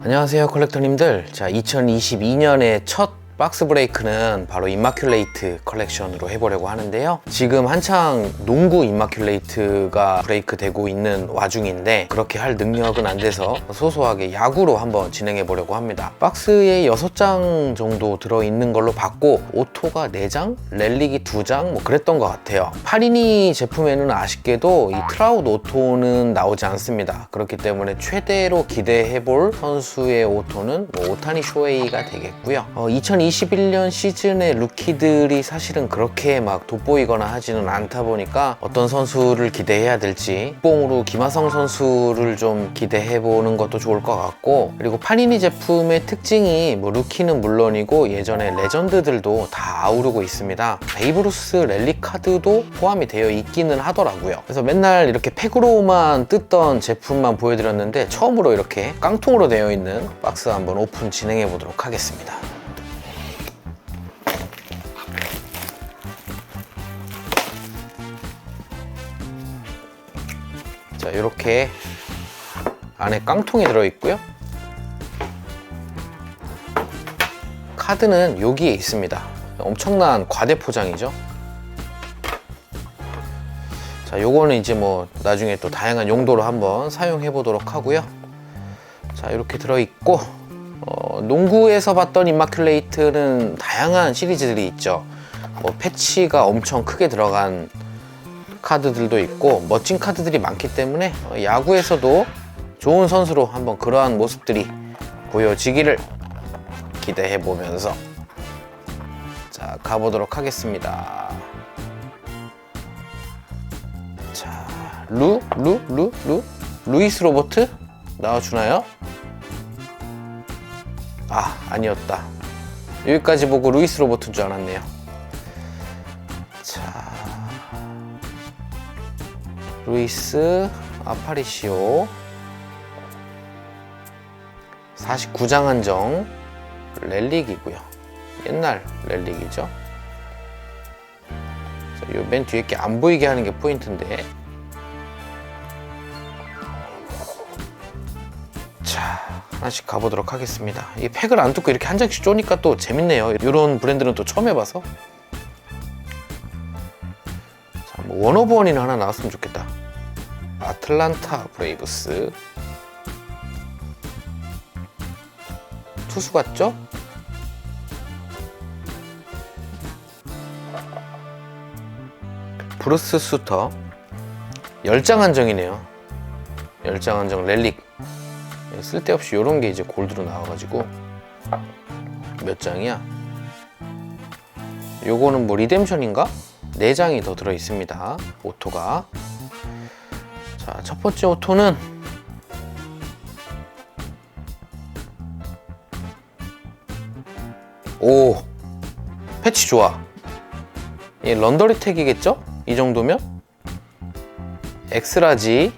안녕하세요 컬렉터님들. 자 2022년의 첫 박스 브레이크는 바로 임마큘레이트 컬렉션으로 해보려고 하는데요. 지금 한창 농구 임마큘레이트가 브레이크 되고 있는 와중인데 그렇게 할 능력은 안 돼서 소소하게 야구로 한번 진행해 보려고 합니다. 박스에 6장 정도 들어있는 걸로 봤고 오토가 4장, 렐릭이 2장 뭐 그랬던 것 같아요. 파리니 제품에는 아쉽게도 이 트라우드 오토는 나오지 않습니다. 그렇기 때문에 최대로 기대해 볼 선수의 오토는 뭐 오타니 쇼헤이가 되겠고요. 어, 2021년 시즌의 루키들이 사실은 그렇게 막 돋보이거나 하지는 않다 보니까 어떤 선수를 기대해야 될지 뽕으로 김하성 선수를 좀 기대해 보는 것도 좋을 것 같고 그리고 파니니 제품의 특징이 뭐 루키는 물론이고 예전에 레전드들도 다 아우르고 있습니다. 베이브루스 랠리 카드도 포함이 되어 있기는 하더라고요. 그래서 맨날 이렇게 팩으로만 뜯던 제품만 보여드렸는데 처음으로 이렇게 깡통으로 되어 있는 박스 한번 오픈 진행해 보도록 하겠습니다 자 이렇게 안에 깡통이 들어있고요. 카드는 여기에 있습니다. 엄청난 과대 포장이죠. 자 요거는 이제 뭐 나중에 또 다양한 용도로 한번 사용해 보도록 하고요. 자 이렇게 들어있고 어, 농구에서 봤던 임마큘레이트는 다양한 시리즈들이 있죠. 뭐 패치가 엄청 크게 들어간 카드들도 있고 멋진 카드들이 많기 때문에 어, 야구에서도 좋은 선수로 한번 그러한 모습들이 보여지기를 기대해 보면서 자 가보도록 하겠습니다. 자 루, 루, 루, 루, 루이스 로버트 나와주나요? 아 아니었다. 여기까지 보고 루이스 로버트인 줄 알았네요. 자 루이스 아파리시오. 49장 한정 렐릭이고요. 옛날 렐릭이죠. 맨 뒤에 게 안 보이게 하는 게 포인트인데. 자 하나씩 가보도록 하겠습니다. 이 팩을 안 뜯고 이렇게 한 장씩 쪼니까 또 재밌네요. 이런 브랜드는 또 처음 해봐서. 자, 뭐 원오브원이나 하나 나왔으면 좋겠다. 아틀란타 브레이브스. 투수 같죠? 브루스 수터. 10장 한정이네요. 10장 한정 렐릭. 쓸데없이 이런 게 이제 골드로 나와가지고 몇 장이야? 요거는 뭐 리뎀션인가? 4장이 더 들어 있습니다. 오토가. 자, 첫 번째 오토는 오 패치 좋아. 이 런더리 택이겠죠? 이 정도면 엑스라지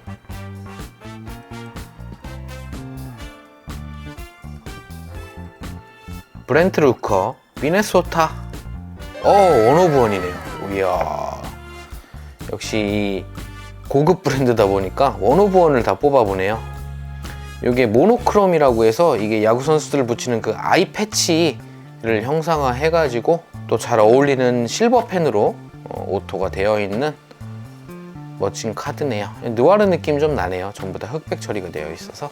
브렌트 루커 미네소타 어 원오브 원이네요 이야. 역시 이 고급 브랜드다 보니까 원 오브 원을 다 뽑아보네요. 이게 모노크롬이라고 해서 이게 야구 선수들 붙이는 그 아이 패치를 형상화 해가지고 또 잘 어울리는 실버 펜으로 어, 오토가 되어 있는 멋진 카드네요. 느와르 느낌 좀 나네요. 전부 다 흑백 처리가 되어 있어서.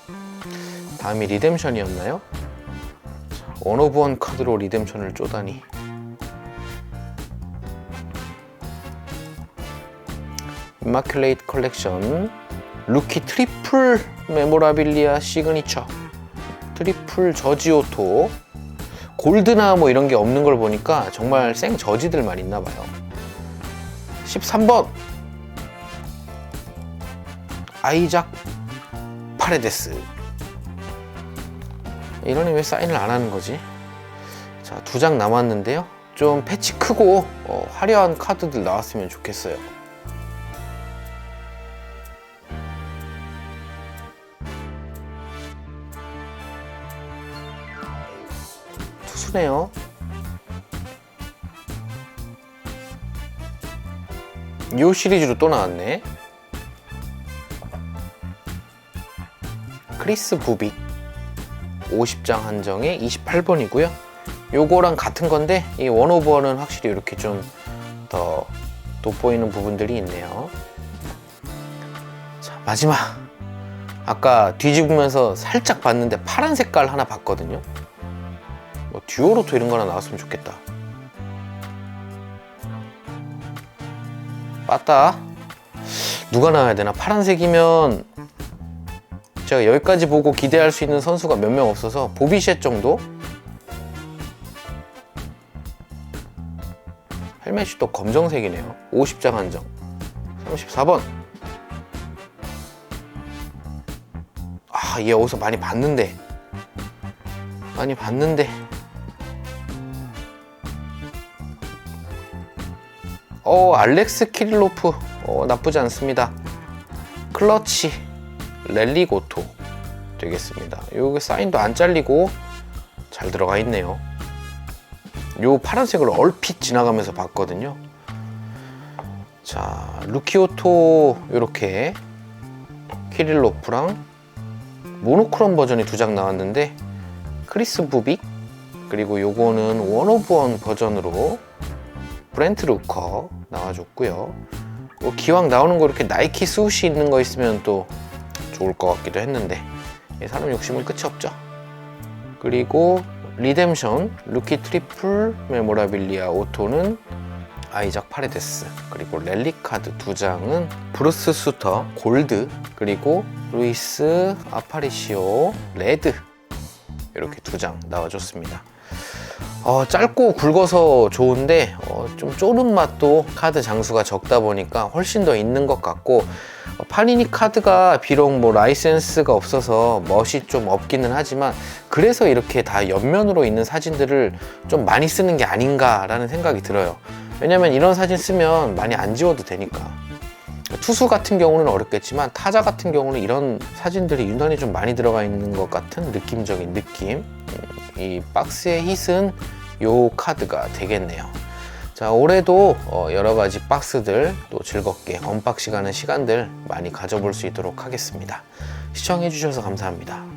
다음이 리뎀션이었나요? 원 오브 원 카드로 리뎀션을 쪼다니 임마큘레이트 컬렉션 루키 트리플 메모라빌리아 시그니처 트리플 저지 오토 골드나 뭐 이런 게 없는 걸 보니까 정말 생 저지들만 있나 봐요 13번 아이작 파레데스 이러니 왜 사인을 안 하는 거지? 자, 두 장 남았는데요. 좀 패치 크고 어, 화려한 카드들 나왔으면 좋겠어요. 투수네요. 요 시리즈로 또 나왔네. 크리스 부빅. 50장 한정에 28번이고요. 요거랑 같은 건데 이 원오버는 확실히 이렇게 좀 더 돋보이는 부분들이 있네요. 자 마지막 아까 뒤집으면서 살짝 봤는데 파란 색깔 하나 봤거든요. 뭐 듀오로토 이런 거나 나왔으면 좋겠다. 맞다. 누가 나와야 되나? 파란색이면 제가 여기까지 보고 기대할 수 있는 선수가 몇 명 없어서 보비셋 정도? 헬멧이 또 검정색이네요. 50장 한정. 34번. 아, 얘 어디서 많이 봤는데. 많이 봤는데. 어, 알렉스 키릴로프. 어, 나쁘지 않습니다. 클러치. 렐리고토. 되겠습니다. 요게 사인도 안 잘리고 잘 들어가 있네요. 요 파란색을 얼핏 지나가면서 봤거든요. 자, 루키오토 요렇게 키릴로프랑 모노크롬 버전이 두 장 나왔는데 크리스 부빅 그리고 요거는 원 오브 원 버전으로 브렌트 루커 나와줬고요. 뭐 기왕 나오는 거 이렇게 나이키 스우시 있는 거 있으면 또 좋을 것 같기도 했는데 이 사람 욕심은 끝이 없죠. 그리고 리뎀션 루키 트리플 메모라빌리아 오토는 아이작 파레데스 그리고 랠리 카드 두 장은 브루스 수터 골드 그리고 루이스 아파리시오 레드 이렇게 두 장 나와줬습니다. 어, 짧고 굵어서 좋은데 어, 좀 쪼는 맛도 카드 장수가 적다 보니까 훨씬 더 있는 것 같고 어, 파니니 카드가 비록 뭐 라이센스가 없어서 멋이 좀 없기는 하지만 그래서 이렇게 다 옆면으로 있는 사진들을 좀 많이 쓰는 게 아닌가라는 생각이 들어요. 왜냐면 이런 사진 쓰면 많이 안 지워도 되니까. 투수 같은 경우는 어렵겠지만 타자 같은 경우는 이런 사진들이 유난히 좀 많이 들어가 있는 것 같은 느낌적인 느낌. 음, 이 박스의 hit은 요 카드가 되겠네요. 자, 올해도 어, 여러 가지 박스들 또 즐겁게 언박싱하는 시간들 많이 가져볼 수 있도록 하겠습니다. 시청해주셔서 감사합니다.